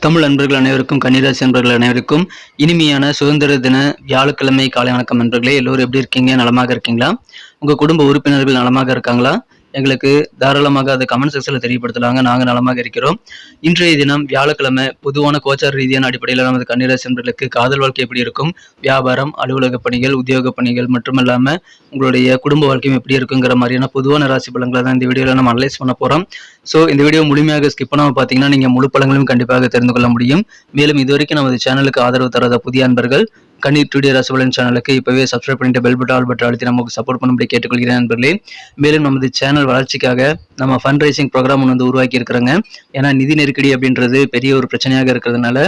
தமிழ் அன்பர்கள் அனைவருக்கும் கன்னிராசி அன்பர்கள் அனைவருக்கும் இனிமையான சுதந்திர தின வியாழக்கிழமை காலை வணக்கம் நண்பர்களே. எல்லோரும் எப்படி இருக்கீங்க? நலமாக இருக்கீங்களா? உங்க குடும்ப உறுப்பினர்கள் நலமாக இருக்காங்களா? எங்களுக்கு தாராளமாக அதை கமெண்ட் செக்ஷனில் தெரியப்படுத்தலாங்க. நாங்கள் நலமாக இருக்கிறோம். இன்றைய தினம் வியாழக்கிழமை பொதுவான கோச்சார ரீதியான அடிப்படையில் நமது கன்னிராசி காதல் வாழ்க்கை எப்படி இருக்கும்? வியாபாரம் அலுவலக பணிகள் உத்தியோக பணிகள் மட்டும் இல்லாமல் உங்களுடைய குடும்ப வாழ்க்கையும் எப்படி இருக்குங்கிற மாதிரியான பொதுவான ராசி பலங்களை தான் இந்த வீடியோவில் நம்ம அனலைஸ் பண்ண போகிறோம் ஸோ இந்த வீடியோ முழுமையாக ஸ்கிப் பண்ணாமல் பார்த்தீங்கன்னா நீங்கள் முழு பழங்களையும் கண்டிப்பாக தெரிந்து கொள்ள முடியும். மேலும் இதுவரைக்கும் நமது சேனலுக்கு ஆதரவு தராத புதிய அன்பர்கள் கண்ணீர் டுடே ரசபலன் சேனலுக்கு இப்போவே சப்ஸ்கிரைப் பண்ணிட்டு பெல் பட்டன் ஆல் பட்டன் அழுத்தி நமக்கு சப்போர்ட் பண்ணும்படி கேட்டுக்கொள்கிறேன் நண்பர்களே. மேலும் நமது சேனல் வளர்ச்சிக்காக நம்ம ஃபண்ட் ரைசிங் ப்ரோக்ராம் ஒன்று வந்து உருவாக்கி இருக்கிறாங்க. ஏன்னா நிதி நெருக்கடி அப்படின்றது பெரிய ஒரு பிரச்சனையாக இருக்கிறதுனால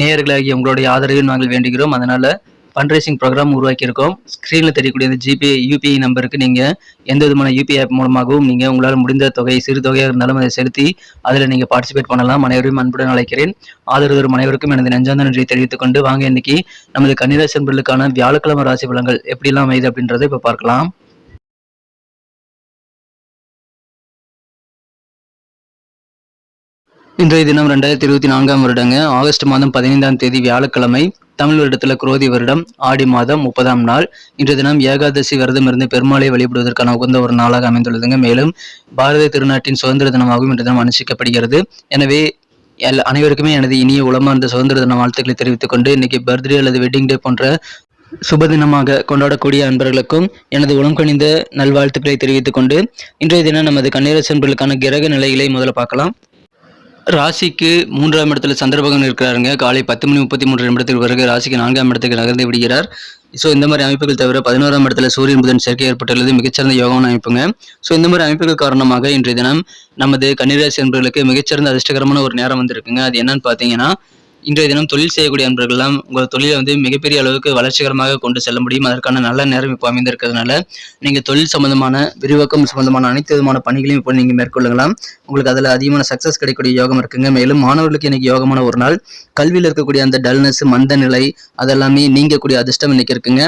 நேயர்களாகி உங்களுடைய ஆதரவையும் நாங்கள் வேண்டுகிறோம். அதனால ஃபண்ட் ரைசிங் ப்ரோக்ராம் உருவாக்கியிருக்கோம் ஸ்க்ரீனில் தெரியக்கூடிய இந்த ஜிபே யூபிஐ நம்பருக்கு நீங்கள் எந்த விதமான யூபிஐ ஆப் மூலமாகவும் நீங்கள் உங்களால் முடிந்த தொகை சிறு தொகையாக இருந்தாலும் அதை செலுத்தி அதில் நீங்கள் பார்ட்டிசிபேட் பண்ணலாம். அனைவரையும் அன்புடன் அழைக்கிறேன். ஆதரவு தரும் அனைவருக்கும் எனது நெஞ்சாந்த நன்றியை தெரிவித்துக் கொண்டு வாங்க இன்னைக்கு நமது கன்னிராசி அன்பர்களுக்கான வியாழக்கிழமை ராசி பலங்கள் எப்படிலாம் அமையுது அப்படின்றத இப்போ பார்க்கலாம். இன்றைய தினம் ரெண்டாயிரத்தி இருபத்தி நான்காம் வருடங்க. ஆகஸ்ட் மாதம் பதினைந்தாம் தேதி வியாழக்கிழமை. தமிழ் வருடத்தில் குரோதி வருடம் ஆடி மாதம் முப்பதாம் நாள். இன்றைய தினம் ஏகாதசி விரதம் இருந்து பெருமாளை வழிபடுவதற்கான உகந்த ஒரு நாளாக அமைந்துள்ளதுங்க. மேலும் பாரத திருநாட்டின் சுதந்திர தினமாகவும் இன்றைய தினம் அனுஷ்டிக்கப்படுகிறது. எனவே எல் அனைவருக்குமே எனது இனிய உளமார்ந்த சுதந்திர தின வாழ்த்துக்களை தெரிவித்துக் கொண்டு இன்னைக்கு பர்த்டே அல்லது வெட்டிங் டே போன்ற சுப தினமாக கொண்டாடக்கூடிய அன்பர்களுக்கும் எனது உளம் கணிந்த நல்வாழ்த்துக்களை தெரிவித்துக் கொண்டு இன்றைய தினம் நமது கன்னிராசி சென்பர்களுக்கான கிரக நிலைகளை முதல்ல பார்க்கலாம். ராசிக்கு மூன்றாம் இடத்துல சந்திரபகன் இருக்கிறாருங்க. காலை பத்து மணி முப்பத்தி மூன்று நிமிடத்துக்கு பிறகு ராசிக்கு நான்காம் இடத்துக்கு நகர்ந்து விடுகிறார். ஸோ இந்த மாதிரி அமைப்புகள் தவிர பதினோராம் இடத்துல சூரியன் புதன் சேர்க்கை ஏற்பட்டுள்ளது. மிகச்சிறந்த யோகமான அமைப்புங்க. ஸோ இந்த மாதிரி அமைப்புகள் காரணமாக இன்றைய தினம் நமது கன்னிராசி என்பவர்களுக்கு மிகச்சிறந்த அதிர்ஷ்டகரமான ஒரு நேரம் வந்திருக்குங்க. அது என்னன்னு பார்த்தீங்கன்னா இன்றைய தினம் தொழில் செய்யக்கூடிய நண்பர்கள்லாம் உங்கள் தொழிலை வந்து மிகப்பெரிய அளவுக்கு வளர்ச்சிகரமாக கொண்டு செல்ல முடியும். அதற்கான நல்ல நேரம் இப்போ அமைந்திருக்கிறதுனால நீங்கள் தொழில் சம்பந்தமான விரிவாக்கம் சம்பந்தமான அனைத்து விதமான பணிகளையும் இப்போ நீங்கள் மேற்கொள்ளலாம். உங்களுக்கு அதில் அதிகமான சக்ஸஸ் கிடைக்கக்கூடிய யோகம் இருக்குங்க. மேலும் மாணவர்களுக்கு இன்னைக்கு யோகமான ஒரு நாள். கல்வியில் இருக்கக்கூடிய அந்த டல்னஸ் மந்த நிலை அதெல்லாமே நீங்கக்கூடிய அதிர்ஷ்டம் இன்னைக்கு இருக்குங்க.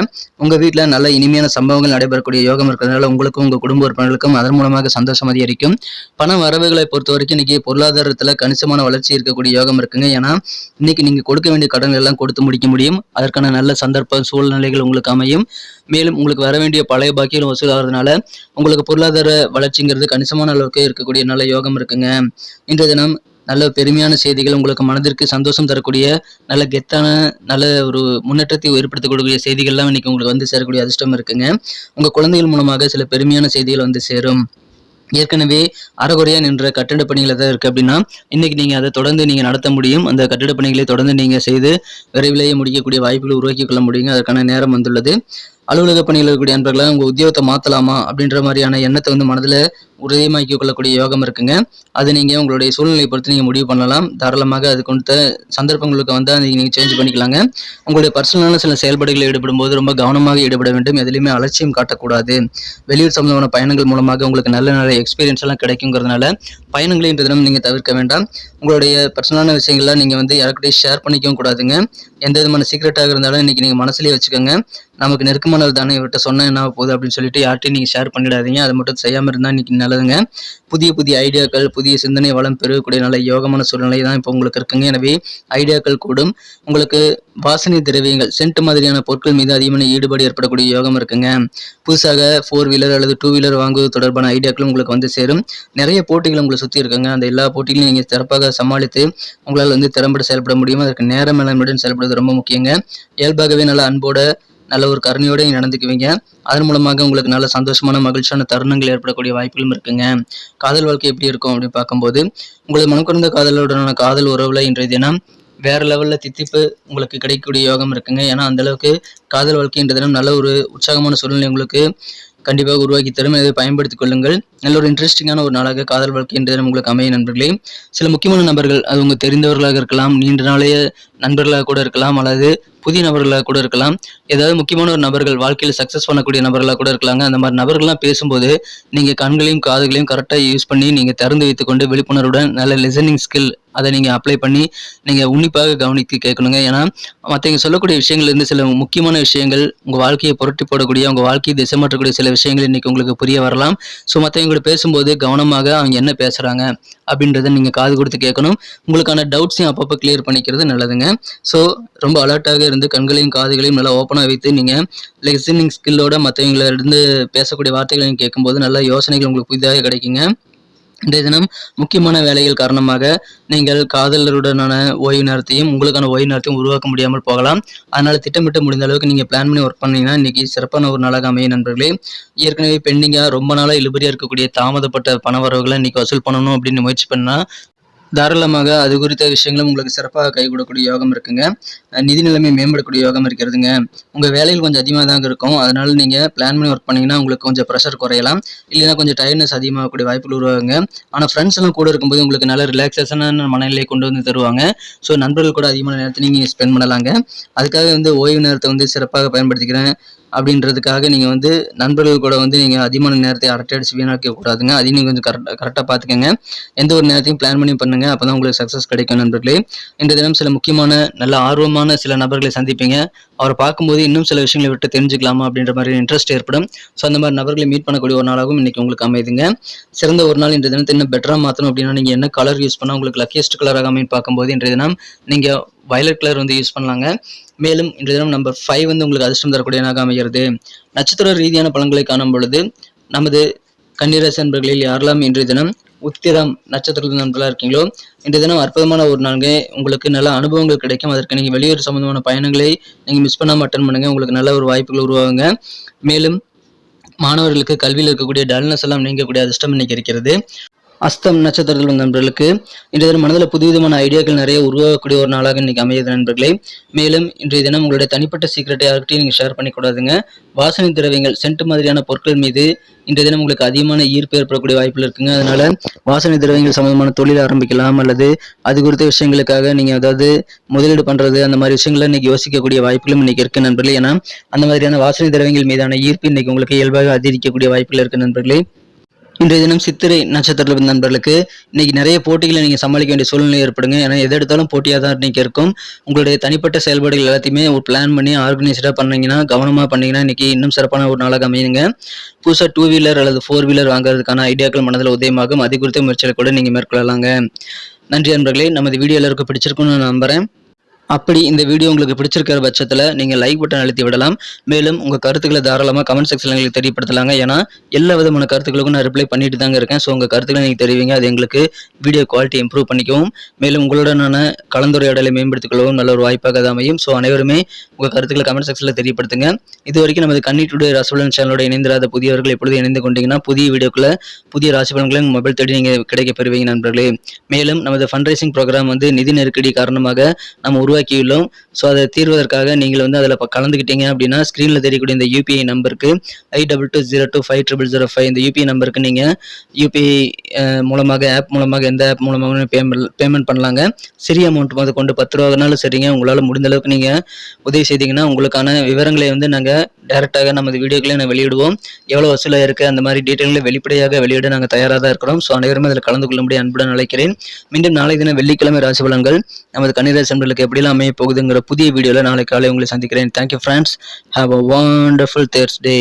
உங்கள் வீட்டில் நல்ல இனிமையான சம்பவங்கள் நடைபெறக்கூடிய யோகம் இருக்கிறதுனால உங்களுக்கும் உங்கள் குடும்ப உறுப்பினர்களுக்கும் அதன் மூலமாக சந்தோஷம் அதிகரிக்கும். பண வரவுகளை பொறுத்த வரைக்கும் இன்னைக்கு பொருளாதாரத்தில் கணிசமான வளர்ச்சி இருக்கக்கூடிய யோகம் இருக்குங்க. ஏன்னா இன்னைக்கு நீங்க கொடுக்க வேண்டிய கடன்கள் எல்லாம் கொடுத்து முடிக்க முடியும். அதற்கான நல்ல சந்தர்ப்ப சூழ்நிலைகள் உங்களுக்கு அமையும். மேலும் உங்களுக்கு வர வேண்டிய பழைய பாக்கியம் வசூலாகிறதுனால உங்களுக்கு பொருளாதார வளர்ச்சிங்கிறது கணிசமான அளவுக்கு இருக்கக்கூடிய நல்ல யோகம் இருக்குங்க. இன்றைய தினம் நல்ல பெருமையான செய்திகள் உங்களுக்கு மனதிற்கு சந்தோஷம் தரக்கூடிய நல்ல கெத்தான நல்ல ஒரு முன்னேற்றத்தை ஏற்படுத்தக்கூடிய செய்திகள்லாம் இன்னைக்கு உங்களுக்கு வந்து சேரக்கூடிய அதிர்ஷ்டம் இருக்குங்க. உங்க குழந்தைகள் மூலமாக சில பெருமையான செய்திகள் வந்து சேரும். ஏற்கனவே அறகுறையாக நின்ற கட்டிட பணிகள் எதாவது இருக்கு அப்படின்னா இன்னைக்கு நீங்க அதை தொடர்ந்து நீங்க நடத்த முடியும். அந்த கட்டிட பணிகளை தொடர்ந்து நீங்க செய்து விரைவிலேயே முடிக்கக்கூடிய வாய்ப்புகளை உருவாக்கி கொள்ள முடியுங்க. அதற்கான நேரம் வந்துள்ளது. அலுவலக பணியில் இருக்கக்கூடிய நண்பர்களை உங்கள் உத்தியோகத்தை மாற்றலாமா அப்படின்ற மாதிரியான எண்ணத்தை வந்து மனதில் உறுதியமாக்கி கொள்ளக்கூடிய யோகம் இருக்குங்க. அது நீங்க உங்களுடைய சூழ்நிலையை பொறுத்து நீங்கள் முடிவு பண்ணலாம். தாராளமாக அது கொண்ட சந்தர்ப்பங்களுக்கு வந்து அதை நீங்கள் சேஞ்ச் பண்ணிக்கலாங்க. உங்களுடைய பர்சனலான சில செயல்பாடுகளில் ஈடுபடும் போது ரொம்ப கவனமாக ஈடுபட வேண்டும். எதுலையுமே அலட்சியம் காட்டக்கூடாது. வெளியூர் சம்பந்தமான பயணங்கள் மூலமாக உங்களுக்கு நல்ல நல்ல எக்ஸ்பீரியன்ஸ் எல்லாம் கிடைக்குங்கிறதுனால பயணங்களை இன்று தினம் நீங்க தவிர்க்க வேண்டாம். உங்களுடைய பர்சனலான விஷயங்கள்லாம் நீங்க வந்து யாருக்கிட்டையும் ஷேர் பண்ணிக்கவும் கூடாதுங்க. எந்த விதமான சீக்ரெட்டாக இருந்தாலும் இன்னைக்கு நீங்கள் மனசுலயே வச்சுக்கோங்க. நமக்கு நெருக்கமானது தானே இவர்கிட்ட சொன்னா என்ன போகுது அப்படின்னு சொல்லிட்டு யார்ட்டையும் நீங்கள் ஷேர் பண்ணிடாதீங்க. அதை மட்டும் செய்யாமல் இருந்தால் இன்னைக்கு நல்லதுங்க. புதிய புதிய ஐடியாக்கள் புதிய சிந்தனை வளம் பெருகக்கூடிய நல்ல யோகமான சூழ்நிலை தான் இப்போ உங்களுக்கு இருக்குங்க. எனவே ஐடியாக்கள் கூடும். உங்களுக்கு வாசனை திரவியங்கள் சென்ட் மாதிரியான பொருட்கள் மீது அதிகமான ஈடுபாடு ஏற்படக்கூடிய யோகம் இருக்குங்க. புதுசாக ஃபோர் வீலர் அல்லது டூ வீலர் வாங்குவது தொடர்பான ஐடியாக்களும் உங்களுக்கு வந்து சேரும். நிறைய போட்டிகள் உங்களை சுற்றி இருக்குங்க. அந்த எல்லா போட்டிகளையும் நீங்கள் சிறப்பாக சமாளித்து உங்களால் வந்து திறம்பட செயல்பட முடியும். அதற்கு நேர மேலாண்மையுடன் செயல்படுவது ரொம்ப முக்கியங்க. இயல்பாகவே நல்ல அன்போட நல்ல ஒரு கருணையோட நடந்துக்குவீங்க. அதன் மூலமாக உங்களுக்கு நல்ல சந்தோஷமான மகிழ்ச்சியான தருணங்கள் ஏற்படக்கூடிய வாய்ப்புகளும் இருக்குங்க. காதல் வாழ்க்கை எப்படி இருக்கும் அப்படின்னு பார்க்கும்போது உங்களது மனக்குறந்த காதலுடனான காதல் உறவுல இன்றைய தினம் வேற லெவலில் தித்திப்பு உங்களுக்கு கிடைக்கக்கூடிய யோகம் இருக்குங்க. ஏன்னா அந்த அளவுக்கு காதல் வாழ்க்கை இன்றைய தினம் நல்ல ஒரு உற்சாகமான சூழ்நிலை உங்களுக்கு கண்டிப்பாக உருவாக்கி தரும். இதை பயன்படுத்திக் கொள்ளுங்கள். நல்ல ஒரு இன்ட்ரெஸ்டிங்கான ஒரு நாளாக காதல் வாழ்க்கை என்ற உங்களுக்கு அமைய நண்பர்களே. சில முக்கியமான நபர்கள் அது உங்க தெரிந்தவர்களாக இருக்கலாம் நீண்ட நாளைய நண்பர்களாக கூட இருக்கலாம் அல்லது புதிய நபர்களாக கூட இருக்கலாம். ஏதாவது முக்கியமான ஒரு நபர்கள் வாழ்க்கையில் சக்ஸஸ் பண்ணக்கூடிய நபர்களாக கூட இருக்கலாங்க. அந்த மாதிரி நபர்கள்லாம் பேசும்போது நீங்கள் கண்களையும் காதுகளையும் கரெக்டாக யூஸ் பண்ணி நீங்கள் திறந்து வைத்துக்கொண்டு விழிப்புணர்வுடன் நல்ல லிசனிங் ஸ்கில் அதை நீங்கள் அப்ளை பண்ணி நீங்கள் உன்னிப்பாக கவனித்து கேட்கணுங்க. ஏன்னா மற்றவங்க சொல்லக்கூடிய விஷயங்கள் இருந்து சில முக்கியமான விஷயங்கள் உங்கள் வாழ்க்கையை புரட்டி போடக்கூடிய உங்கள் வாழ்க்கையை திசை மாற்றக்கூடிய சில விஷயங்கள் இன்றைக்கி உங்களுக்கு புரிய வரலாம். ஸோ மற்றவங்க கூட பேசும்போது கவனமாக அவங்க என்ன பேசுகிறாங்க அப்படின்றத நீங்கள் காது கொடுத்து கேட்கணும். உங்களுக்கான டவுட்ஸையும் அப்பப்போ கிளியர் பண்ணிக்கிறது நல்லதுங்க. ஸோ ரொம்ப அலர்ட்டாக இருந்து கண்களையும் காதுகளையும் நல்லா ஓப்பனாக வைத்து நீங்கள் லிசனிங் ஸ்கில்லோட மற்றவங்கள இருந்து பேசக்கூடிய வார்த்தைகளையும் கேட்கும்போது நல்ல யோசனைகள் உங்களுக்கு புதிதாக கிடைக்குங்க. இன்றைய தினம் முக்கியமான வேலைகள் காரணமாக நீங்கள் காதலருடனான ஓய்வு நேரத்தையும் உங்களுக்கான ஓய்வு நேரத்தையும் உருவாக்க முடியாமல் போகலாம். அதனால் திட்டமிட்டு முடிந்த அளவுக்கு நீங்கள் பிளான் பண்ணி ஒர்க் பண்ணீங்கன்னா இன்னைக்கு சிறப்பான ஒரு நாளாக அமையும் நண்பர்களே. ஏற்கனவே பெண்டிங்காக ரொம்ப நாளாக இழுபறியாக இருக்கக்கூடிய தாமதப்பட்ட பண வரவுகளை இன்னைக்கு வசூல் பண்ணணும் அப்படின்னு முயற்சி பண்ணால் தாராளமாக அது குறித்த விஷயங்களும் உங்களுக்கு சிறப்பாக கை கொடுக்கக்கூடிய யோகம் இருக்குங்க. நிதி நிலைமை மேம்படக்கூடிய யோகம் இருக்கிறதுங்க. உங்கள் வேலையில் கொஞ்சம் அதிகமாக தாங்க இருக்கும். அதனால நீங்கள் பிளான் பண்ணி ஒர்க் பண்ணீங்கன்னா உங்களுக்கு கொஞ்சம் ப்ரெஷர் குறையலாம். இல்லைன்னா கொஞ்சம் டயர்னஸ் அதிகமாகக்கூடிய வாய்ப்புகள் உருவாகுங்க. ஆனால் ஃப்ரெண்ட்ஸ் எல்லாம் கூட இருக்கும்போது உங்களுக்கு நல்ல ரிலாக்ஸேஷனான மனநிலையை கொண்டு வந்து தருவாங்க. ஸோ நண்பர்கள் கூட அதிகமான நேரத்தை நீங்கள் ஸ்பெண்ட் பண்ணலாங்க. அதுக்காக வந்து ஓய்வு நேரத்தை வந்து சிறப்பாக பயன்படுத்திக்கிறேன். அப்படின்றதுக்காக நீங்கள் வந்து நண்பர்கள் கூட வந்து நீங்கள் அதிகமான நேரத்தை அரட்டை வீணாக்க கூடாதுங்க. அதையும் நீங்கள் கொஞ்சம் கரெக்டாக கரெக்டாக பார்த்துக்கங்க எந்த ஒரு நேரத்தையும் பிளான் பண்ணி பண்ணுங்க. அப்போ தான் உங்களுக்கு சக்ஸஸ் கிடைக்கும் நண்பர்களே. இந்த தினம் சில முக்கியமான நல்ல ஆர்வமான சில நபர்களை சந்திப்பீங்க. அவரை பார்க்கும்போது இன்னும் சில விஷயங்களை விட்டு தெரிஞ்சுக்கலாமா அப்படின்ற மாதிரி இன்ட்ரெஸ்ட் ஏற்படும். ஸோ அந்த மாதிரி நபர்களை மீட் பண்ணக்கூடிய ஒரு நாளாகவும் இன்னைக்கு உங்களுக்கு அமைதுங்க. சிறந்த ஒரு நாள் இன்றைய தினத்தை இன்னும் பெட்டராக மாற்றணும் அப்படின்னா நீங்கள் என்ன கலர் யூஸ் பண்ணால் உங்களுக்கு லக்கியஸ்ட் கலராக அமைன்னு பார்க்கும்போது இன்றைய தினம் நீங்கள் வயலட் கலர் வந்து யூஸ் பண்ணலாங்க. மேலும் இன்றைய தினம் நம்பர் ஃபைவ் வந்து உங்களுக்கு அதிர்ஷ்டம் தரக்கூடியதாக அமைகிறது. நட்சத்திர ரீதியான பலன்களை காணும் பொழுது நமது கன்னிராசி நண்பர்களில் யாரெல்லாம் இன்றைய தினம் உத்திரம் நட்சத்திர நண்பர்களாக இருக்கீங்களோ இன்றைய தினம் அற்புதமான ஒரு நாளுங்க. உங்களுக்கு நல்ல அனுபவங்கள் கிடைக்கும். அதற்கு நீங்கள் வெளியூர் சம்பந்தமான பயணங்களை நீங்கள் மிஸ் பண்ணாமல் அட்டன் பண்ணுங்கள் உங்களுக்கு நல்ல ஒரு வாய்ப்புகள் உருவாகுங்க. மேலும் மாணவர்களுக்கு கல்வியில் இருக்கக்கூடிய டல்னஸ் எல்லாம் நீங்கக்கூடிய அதிர்ஷ்டம் இன்னைக்கு இருக்கிறது. அஸ்தம் நட்சத்திரத்தில் வந்த நண்பர்களுக்கு இன்றைய தினம் மனதில் புதுவிதமான ஐடியாக்கள் நிறைய உருவாகக்கூடிய ஒரு நாளாக இன்னைக்கு அமையுது நண்பர்களே. மேலும் இன்றைய தினம் உங்களுடைய தனிப்பட்ட சீக்கிரட்டை யார்கிட்டையும் நீங்கள் ஷேர் பண்ணிக்கூடாதுங்க. வாசனை திரவியங்கள் சென்ட் மாதிரியான பொருட்கள் மீது இன்றைய தினம் உங்களுக்கு அதிகமான ஈர்ப்பு ஏற்படக்கூடிய வாய்ப்புகள் இருக்குங்க. அதனால வாசனை திரவியங்கள் சம்பந்தமான தொழில் ஆரம்பிக்கலாம் அல்லது அது குறித்த விஷயங்களுக்காக நீங்க அதாவது முதலீடு பண்றது அந்த மாதிரி விஷயங்களை இன்னைக்கு யோசிக்கக்கூடிய வாய்ப்புகளும் இன்னைக்கு இருக்கு நண்பர்களே. ஏன்னா அந்த மாதிரியான வாசனை திரவியங்கள் மீதான ஈர்ப்பு இன்னைக்கு உங்களுக்கு இயல்பாக அதிகரிக்கக்கூடிய வாய்ப்புகள் இருக்கு நண்பர்களே. இன்றைய தினம் சித்திரை நட்சத்திரத்தில் இருந்த நண்பர்களுக்கு இன்னைக்கு நிறைய போட்டிகளை நீங்கள் சமாளிக்க வேண்டிய சூழ்நிலை ஏற்படுங்க. ஏன்னா எது எடுத்தாலும் போட்டியாக தான் இன்னைக்கு இருக்கும். உங்களுடைய தனிப்பட்ட செயல்பாடுகள் எல்லாத்தையுமே ஒரு பிளான் பண்ணி ஆர்கனைஸ்டாக பண்ணீங்கன்னா கவனமாக பண்ணீங்கன்னா இன்னைக்கு இன்னும் சிறப்பான ஒரு நாளாக அமையுங்க. புதுசாக டூ வீலர் அல்லது ஃபோர் வீலர் வாங்குறதுக்கான ஐடியாக்கள் மனதில் உதயமாகும். அது குறித்த முயற்சிகளை கூட நீங்கள் மேற்கொள்ளலாங்க. நன்றி நண்பர்களே நமது வீடியோ எல்லாருக்கும் பிடிச்சிருக்கும்னு நான் நம்புகிறேன் அப்படி இந்த வீடியோ உங்களுக்கு பிடிச்சிருக்கிற பட்சத்தில் நீங்கள் லைக் பட்டன் அழுத்தி விடலாம். மேலும் உங்கள் கருத்துக்களை தாராளமாக கமெண்ட் செக்ஷனில் எங்களுக்கு தெரியப்படுத்தலாங்க. ஏன்னா எல்லா விதமான கருத்துக்களுக்கும் நான் ரிப்ளை பண்ணிட்டு தாங்க இருக்கேன். ஸோ உங்கள் கருத்துக்களை நீங்கள் தெரிவிங்க. அது எங்களுக்கு வீடியோ குவாலிட்டி இம்ப்ரூவ் பண்ணிக்கவும் மேலும் உங்களுடனான கலந்துரையாடலை மேம்படுத்திக் கொள்ளவும் நல்ல ஒரு வாய்ப்பாக அது அமையும். ஸோ அனைவருமே உங்கள் கருத்துக்களை கமெண்ட் செக்ஷனில் தெரியப்படுத்துங்க. இது வரைக்கும் நமது கன்னி டுடே ராசிபலன் சேனலோட இணைந்திராத புதியவர்கள் எப்பொழுது இணைந்து கொண்டீங்கன்னா புதிய வீடியோக்குள்ளே புதிய ராசிபலன்களை மொபைல் தேடி நீங்கள் கிடைக்க பெறுவீங்க நண்பர்களே. மேலும் நமது ஃபண்ட் ரைசிங் ப்ரோக்ராம் வந்து நிதி நெருக்கடி காரணமாக நம்ம உருவாக்கியுள்ளோம். ஸோ அதை தீர்வதற்காக நீங்கள் வந்து அதில் கலந்துக்கிட்டீங்க அப்படின்னா ஸ்க்ரீனில் தெரியக்கூடிய இந்த யூபிஐ நம்பருக்கு I double two zero two five triple zero five இந்த யூபிஐ நம்பருக்கு நீங்கள் யூபிஐ மூலமாக ஆப் மூலமாக எந்த ஆப் மூலமாக பேமெண்ட் பேமெண்ட் பண்ணலாங்க. சிறிய அமௌண்ட் முத கொண்டு பத்து ரூபானாலும் சரிங்க. உங்களால் முடிந்த அளவுக்கு நீங்கள் உதவி செய்தீங்கன்னா உங்களுக்கான விவரங்களை வந்து நாங்கள் டேரெக்டாக நமது வீடியோக்களை நான் வெளியிடுவோம். எவ்வளோ வசூலாக இருக்குது அந்த மாதிரி டீட்டெயில்களை வெளிப்படையாக வெளியிட நாங்கள் தயாராக தான் இருக்கிறோம். ஸோ அனைவரும் அதில் கலந்து கொள்ளும்படி அன்புடன் அழைக்கிறேன். மீண்டும் நாளை தினம் வெள்ளிக்கிழமை ராசி பலன்கள். நமது கன்னிராசி எப்படி எப்படிலாம் அமைய போகுதுங்கிற புதிய வீடியோவில் நாளை காலை உங்களை சந்திக்கிறேன். Thank you friends have a wonderful Thursday